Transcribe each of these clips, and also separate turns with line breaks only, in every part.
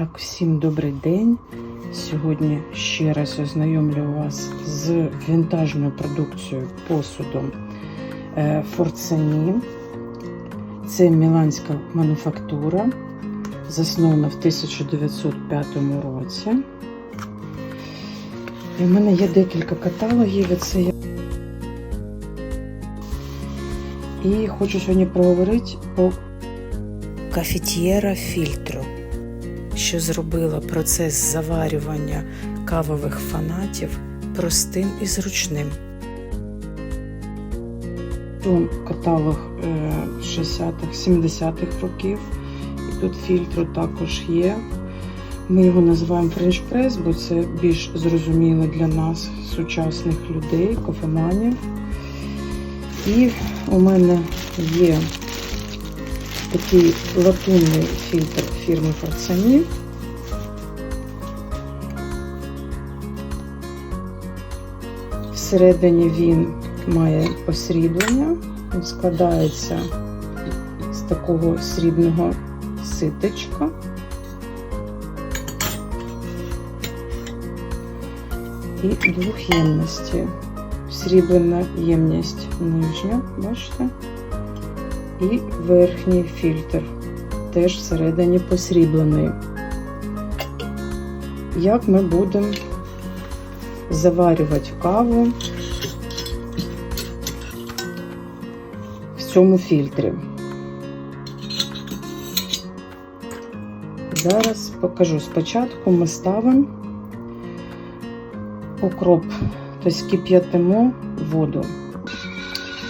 Так, всім добрий день. Сьогодні ще раз ознайомлю вас з вінтажною продукцією посудом е, Форцані. Це міланська мануфактура, заснована в 1905 році. І в мене є декілька каталогів. Це я... І хочу сьогодні проговорити по кафетієра фільтру що зробила процес заварювання кавових фанатів простим і зручним. Каталог е, 60-х, 70-х років, і тут фільтру також є. Ми його називаємо Press, бо це більш зрозуміло для нас, сучасних людей, кофеманів. І у мене є такий латунний фільтр фірми Форцані. Всередині він має посріблення, він складається з такого срібного ситочка. І двох ємності. Сріблена ємність нижня, бачите? І верхній фільтр, теж всередині посріблений. Як ми будемо заварювати каву в цьому фільтрі? Зараз покажу. Спочатку ми ставимо окроп, тобто кип'ятимо воду.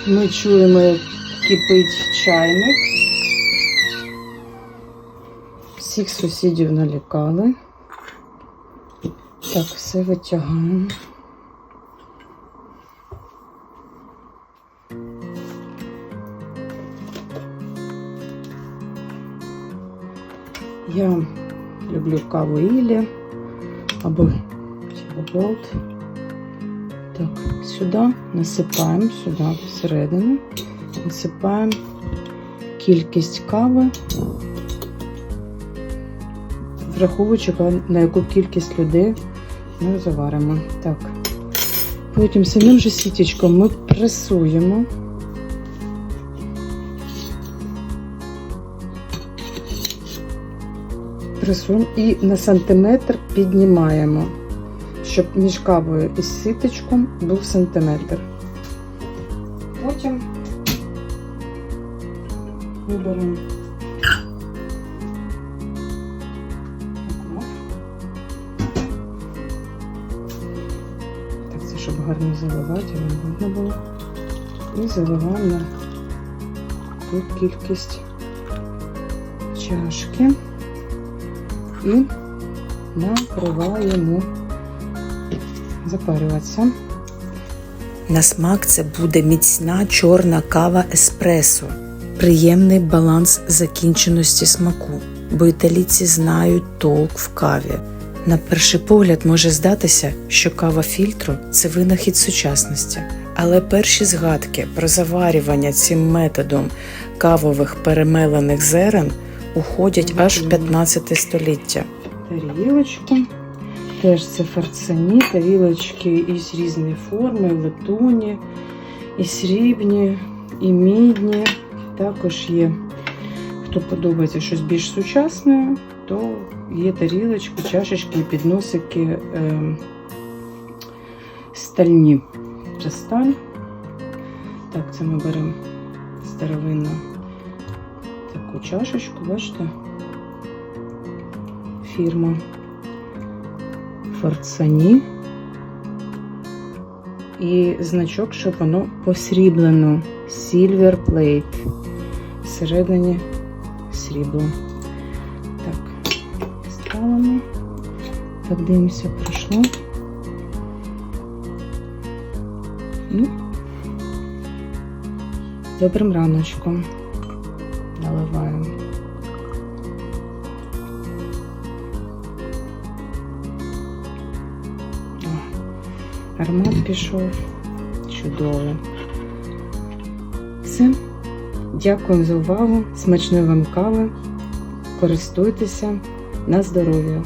Ми чуємо, як кипить чайник. Всіх сусідів налякали. Так, все витягаємо. Я люблю каву Ілі або Голд. Так, сюди насипаємо, сюди всередину насипаємо кількість кави, враховуючи на яку кількість людей ми заваримо. Так. Потім самим же сітечком ми пресуємо. Пресуємо і на сантиметр піднімаємо, щоб між кавою і сіточком був сантиметр. Потім виберемо щоб гарно заливати, вам видно було. І заливаємо на ту кількість чашки і накриваємо запарюватися.
На смак це буде міцна чорна кава еспресо, приємний баланс закінченості смаку, бо італійці знають толк в каві. На перший погляд може здатися, що кава фільтру це винахід сучасності, але перші згадки про заварювання цим методом кавових перемелених зерен уходять аж в 15 століття.
тарілочку. Теж це фарцані, тарілочки із різної форми, латуні, і срібні, і мідні. Також є, хто подобається щось більш сучасне, то є тарілочки, чашечки і підносики е, стальні. Це сталь. Так, це ми беремо старовинну таку чашечку, бачите? Фірма Форцані. І значок, щоб воно посріблено. Silver Plate. Всередині срібло. Так. Так, дивимося, пройшло. Ну, добрим раночком наливаємо. Аромат пішов. Чудово. Все. Дякую за увагу. Смачної вам кави. Користуйтеся. На здоров'я!